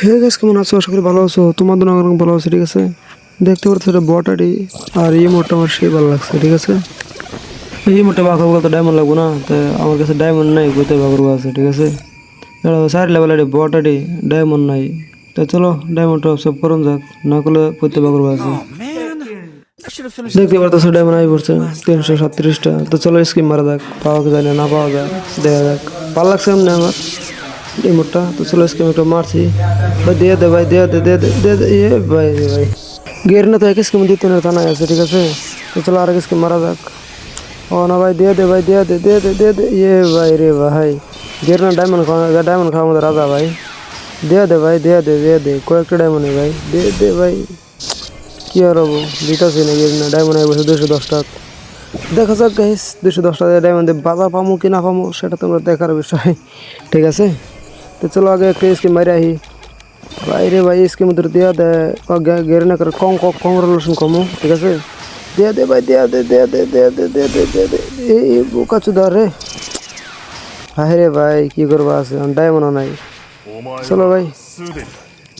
হে গাছ কেমন আছো? আশা করি ভালো আছো। তোমাদের অনেক ভালো আছে ঠিক আছে? দেখতে পাচ্ছ এটা বটারি আর এই মোটটা আমার সেই ভালো লাগছে ঠিক আছে? এই মোটটা বাঘা বলতে ডায়মন্ড লাগবো না তো আমার কাছে ডায়মন্ড নাই কোথায় বাঘর আছে ঠিক আছে? চার লেভেল এটি বটারি ডায়মন্ড নাই। তো চলো ডায়মন্ডটা সব করুন যাক না করলে কোথায় বাঘর আছে দেখতে পারতেছ ডায়মন্ড আই পড়ছে তিনশো সাতত্রিশটা। তো চলো স্কিম মারা যাক পাওয়া যায় না না পাওয়া যায় দেখা যাক। ভালো লাগছে এমনি আমার? এই মোটটা তো চলো স্কিম একটা মারছি। ভাই দিয়ে দে ভাই দিয়ে দে দে দিয়ে দে এ ভাই এ ভাই। গের না তো এক স্কিম দিতে না তা আছে, ঠিক আছে? তো চলো আর এক স্কিম মারা যাক। ও না ভাই দিয়ে দে ভাই দিয়ে দে দিয়ে দে দিয়ে দে, এ ভাই রে ভাই। গের না ডায়মন্ড খাওয়া ডায়মন্ড খাওয়া আমাদের রাজা ভাই। দিয়ে দে ভাই দিয়ে দে দিয়ে দে, কয়েকটা ডায়মন্ড ভাই। দিয়ে দে ভাই। কি আর হব, দিতেছি না গের না ডায়মন্ড আই বসে দুশো দশ দেখা যাক গাইস দুশো দশ টাকা ডায়মন্ডে বাজা পামো কি না পামো, সেটা তোমরা দেখার বিষয়, ঠিক আছে? তো চলো আগে একটা স্কিম মারি আহি বাইরে ভাই স্কিম তোর দিয়া দে গেরে না করে কম কম কংগ্রেচুলেশন কমো ঠিক আছে দিয়া দে ভাই দিয়া দে দিয়া দে দিয়া দে দিয়া দে দিয়া দে এই বোকা চুদার রে হায় রে ভাই কি করবা আছে ডায়মন্ড নাই চলো ভাই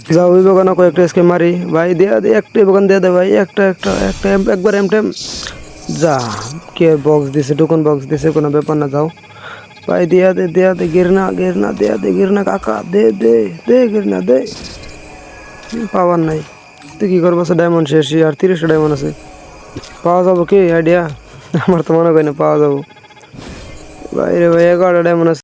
যাও ওই বাগানে কয়েকটা স্কিম মারি ভাই দেয়া দে একটা বাগান দিয়ে দে ভাই একটা একটা একটা একবার এম টাইম যা কে বক্স দিছে টোকন বক্স দিছে কোনো ব্যাপার না যাও ভাই, দেয়া দে দেয়া দে, গিরনা গিরনা, দেয়া দে, গিরনা কাকা, দে দে দে, গিরনা, দে। পাওয়ার নাই? তুই কি করব? ডায়মন্ড শেষ আর তিরিশটা ডায়মন্ড আছে। পাওয়া যাব কি? আইডিয়া আমার তো মনে হয় না, পাওয়া যাব। ভাই রে ভাই, এগারোটা ডায়মন্ড আছে।